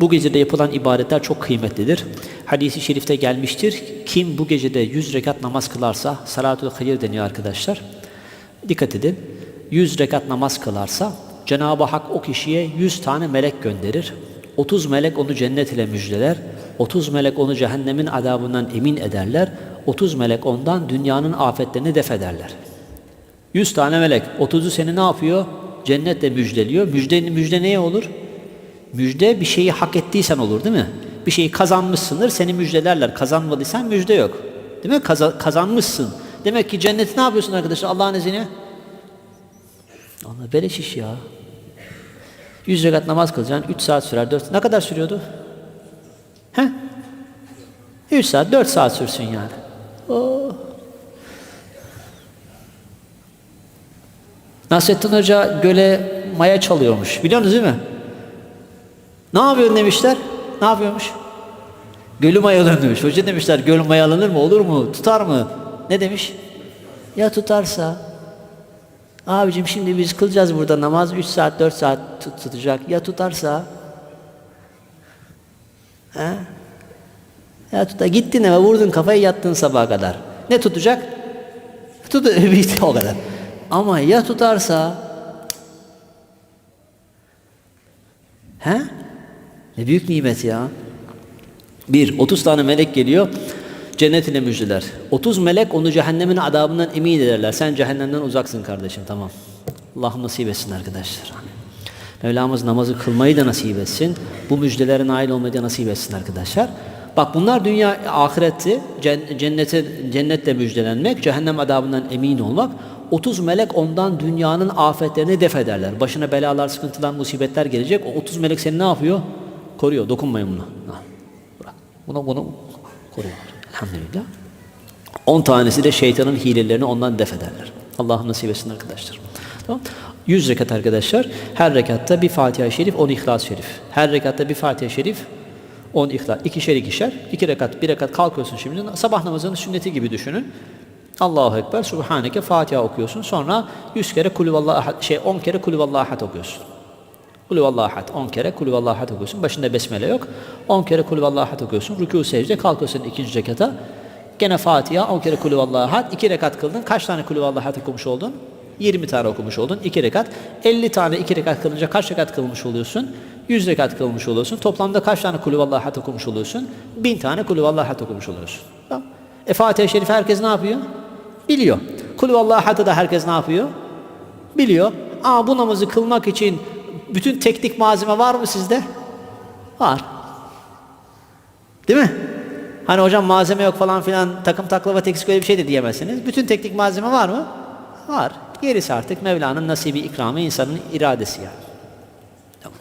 Bu gecede yapılan ibadetler çok kıymetlidir. Hadisi şerifte gelmiştir. Kim bu gecede 100 rekat namaz kılarsa, salatül hayır deniyor arkadaşlar. Dikkat edin. 100 rekat namaz kılarsa Cenab-ı Hak o kişiye 100 tane melek gönderir. 30 melek onu cennet ile müjdeler. 30 melek onu cehennemin adabından emin ederler. 30 melek ondan dünyanın afetlerini def ederler. 100 tane melek. 30'u seni ne yapıyor? Cennetle müjdeliyor. Müjde, müjde neye olur? Müjde bir şeyi hak ettiysen olur değil mi? Bir şeyi kazanmışsındır seni müjdelerler. Kazanmadıysan müjde yok. Değil mi? Kaza- kazanmışsın. Demek ki cenneti ne yapıyorsun arkadaşlar Allah'ın izniyle? Allah beleş iş ya. 100 rekat namaz kılacaksın 3 saat sürer 4 ne kadar sürüyordu? He? 3 saat 4 saat sürsün yani. Oh. Nasrettin Hoca göle maya çalıyormuş. Biliyorsunuz değil mi? Ne yapıyorsun demişler. Ne yapıyormuş? Gölü mayalanır demiş. Hoca demişler göl mayalanır mı olur mu? Tutar mı? Ne demiş? Ya tutarsa? Abicim şimdi biz kılacağız burada namaz 3 saat 4 saat tut- tutacak. Ya tutarsa? He? Ya tutar. Gittin eve vurdun kafayı yattın sabaha kadar. Ne tutacak? Tut bitti o kadar. Ama ya tutarsa? He? Ne büyük nimet ya. Bir, 30 tane melek geliyor. Cennet ile müjdeler. 30 melek onu cehennemin adabından emin ederler. Sen cehennemden uzaksın kardeşim tamam. Allah'ım nasip etsin arkadaşlar. Mevlamız namazı kılmayı da nasip etsin. Bu müjdelere nail olmayı da nasip etsin arkadaşlar. Bak bunlar dünya ahiretti. Cen- Cennete, cennetle müjdelenmek, cehennem adabından emin olmak. 30 melek ondan dünyanın afetlerini def ederler. Başına belalar, sıkıntılar, musibetler gelecek. O 30 melek seni ne yapıyor? Koruyor. Dokunmayın buna. Bırak. Bunu bunu koruyor. Elhamdülillah. 10 tanesi de şeytanın hilelerini ondan def ederler. Allah'ım nasip etsin arkadaşlar. Tamam. 100 rekat arkadaşlar. Her rekatta bir Fatiha-i Şerif, 10 İhlas-ı Şerif. Her rekatta bir Fatiha-i Şerif, 10 İhlas. İkişer ikişer. iki rekat, bir rekat kalkıyorsun şimdi. Sabah namazının sünneti gibi düşünün. Allahu Ekber, Subhaneke, Fatiha okuyorsun. Sonra 100 kere kulüvallahu ahad, şey 10 kere kulüvallahu ahad okuyorsun. Kulüvallahu ahad 10 kere kulüvallahu ahad okuyorsun. Başında besmele yok. 10 kere kulüvallahu ahad okuyorsun. Rükû secde kalkıyorsun ikinci rekata. Gene Fatiha 10 kere kulüvallahu ahad. 2 rekat kıldın. Kaç tane kulüvallahu ahad okumuş oldun? 20 tane okumuş oldun. 2 rekat. 50 tane 2 rekat kılınca kaç rekat kılmış oluyorsun? 100 rekat kılmış oluyorsun. Toplamda kaç tane kulüvallahu ahad okumuş oluyorsun? 1000 tane kulüvallahu ahad okumuş oluyorsun. Tamam. E Fatiha-i Şerif herkes ne yapıyor? Biliyor. Kulüvallahu ahad'ı da herkes ne yapıyor? Biliyor. Aa bu namazı kılmak için bütün teknik malzeme var mı sizde? Var. Değil mi? Hani hocam malzeme yok falan filan takım taklava teksik öyle bir şey de diyemezsiniz. Bütün teknik malzeme var mı? Var. Gerisi artık Mevla'nın nasibi ikramı insanın iradesi yani. Tamam.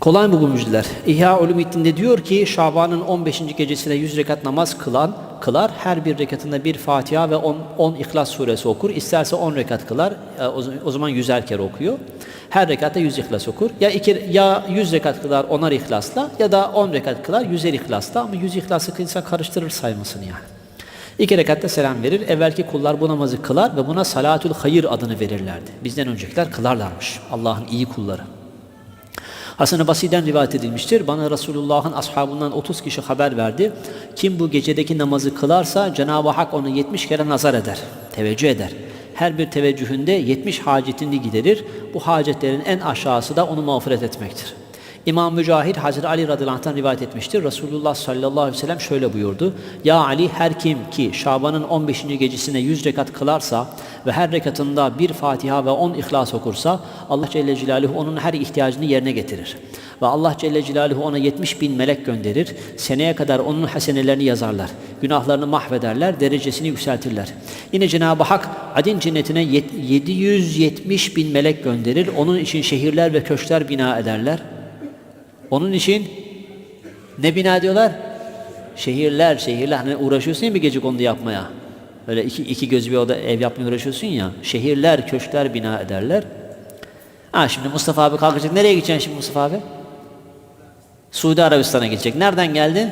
Kolay mı bu müjdeler? İhya Ulumuddin'de diyor ki Şaban'ın 15. gecesinde 100 rekat namaz kılan kılar. Her bir rekatında bir Fatiha ve 10, 10 İhlas suresi okur. İsterse 10 rekat kılar. e, o zaman 100'er kere okuyor. Her rekatta 100 ihlas okur. Ya iki, ya 100 rekat kılar 10'ar ihlasla ya da 10 rekat kılar 100'er ihlasla ama 100 ihlası kılsa karıştırır saymasını yani. İki rekatta selam verir. Evvelki kullar bu namazı kılar ve buna salatül hayır adını verirlerdi. Bizden öncekiler kılarlarmış. Allah'ın iyi kulları. Hasan-ı Basri'den rivayet edilmiştir. Bana Resulullah'ın ashabından 30 kişi haber verdi. Kim bu gecedeki namazı kılarsa Cenab-ı Hak onu 70 kere nazar eder, teveccüh eder. Her bir teveccühünde 70 hacetini giderir. Bu hacetlerin en aşağısı da onu mağfiret etmektir. İmam Mücahid Hazreti Ali radıyallahu rivayet etmiştir. Resulullah sallallahu aleyhi ve sellem şöyle buyurdu. Ya Ali her kim ki Şaban'ın 15. gecesine 100 rekat kılarsa ve her rekatında bir Fatiha ve 10 İhlas okursa Allah Celle Celaluhu onun her ihtiyacını yerine getirir. Ve Allah Celle Celaluhu ona 70 bin melek gönderir. Seneye kadar onun hasenelerini yazarlar. Günahlarını mahvederler, derecesini yükseltirler. Yine Cenab-ı Hak Adin cennetine yet- 770 bin melek gönderir. Onun için şehirler ve köşkler bina ederler. Onun için ne bina ediyorlar? Şehirler, şehirler. Hani uğraşıyorsun ya bir gece kondu yapmaya. Öyle iki, iki göz bir oda ev yapmaya uğraşıyorsun ya. Şehirler, köşkler bina ederler. Ha şimdi Mustafa abi kalkacak. Nereye gideceksin şimdi Mustafa abi? Suudi Arabistan'a gidecek. Nereden geldin?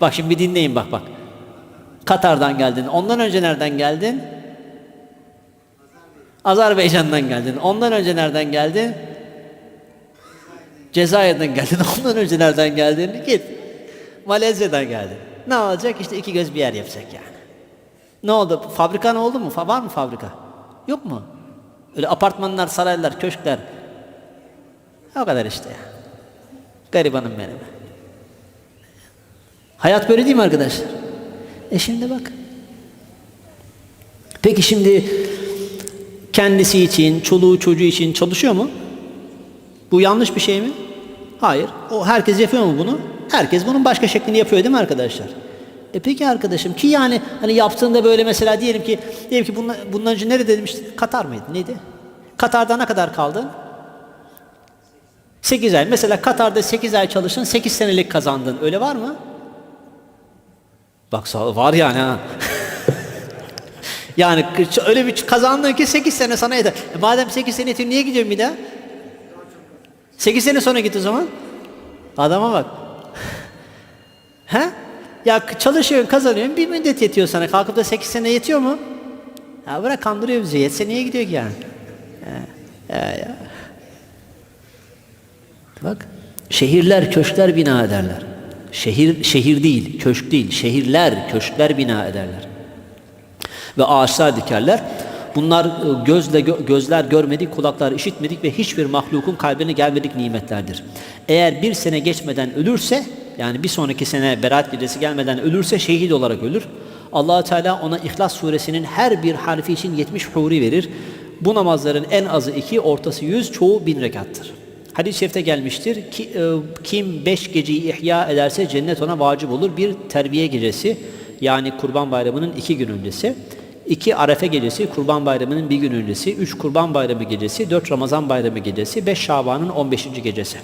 Bak şimdi bir dinleyin bak bak. Katar'dan geldin. Ondan önce nereden geldin? Azerbaycan'dan geldin. Ondan önce nereden geldin? Cezayir'den geldin. Ondan önce nereden geldin? Git. Malezya'dan geldin. Ne olacak? İşte iki göz bir yer yapacak yani. Ne oldu? Fabrikan oldu mu? Var mı fabrika? Yok mu? Öyle apartmanlar, saraylar, köşkler. O kadar işte ya. Garibanım benim. Hayat böyle değil mi arkadaşlar? E şimdi bak. Peki şimdi kendisi için, çoluğu çocuğu için çalışıyor mu? Bu yanlış bir şey mi? Hayır. O herkes yapıyor mu bunu? Herkes bunun başka şeklini yapıyor değil mi arkadaşlar? E peki arkadaşım ki yani hani yaptığında böyle mesela diyelim ki diyelim ki bundan, bundan önce nerede demiştin? Katar mıydı? Neydi? Katar'da ne kadar kaldın? 8 ay. Mesela Katar'da 8 ay çalıştın, 8 senelik kazandın. Öyle var mı? Bak var yani ha. yani öyle bir kazandın ki 8 sene sana yeter. E madem 8 sene yetiyor niye gidiyorsun bir daha? 8 sene sonra git o zaman. Adama bak. He? Ya çalışıyorsun, kazanıyorsun, bir müddet yetiyor sana. Kalkıp da 8 sene yetiyor mu? Ya bırak kandırıyor bizi. Yetse niye gidiyor ki yani? He, ya, ya. Bak, şehirler, köşkler bina ederler. Şehir, şehir değil, köşk değil, şehirler, köşkler bina ederler. Ve ağaçlar dikerler. Bunlar e, gözle gö- gözler görmedik, kulaklar işitmedik ve hiçbir mahlukun kalbine gelmedik nimetlerdir. Eğer bir sene geçmeden ölürse, yani bir sonraki sene berat gecesi gelmeden ölürse şehit olarak ölür. allah Teala ona İhlas suresinin her bir harfi için 70 huri verir. Bu namazların en azı iki, ortası yüz, çoğu bin rekattır. Hadis-i şerifte gelmiştir ki e, kim beş geceyi ihya ederse cennet ona vacip olur. Bir terbiye gecesi yani kurban bayramının iki gün öncesi. iki arefe gecesi kurban bayramının bir gün öncesi. Üç kurban bayramı gecesi. Dört ramazan bayramı gecesi. Beş şabanın on beşinci gecesi.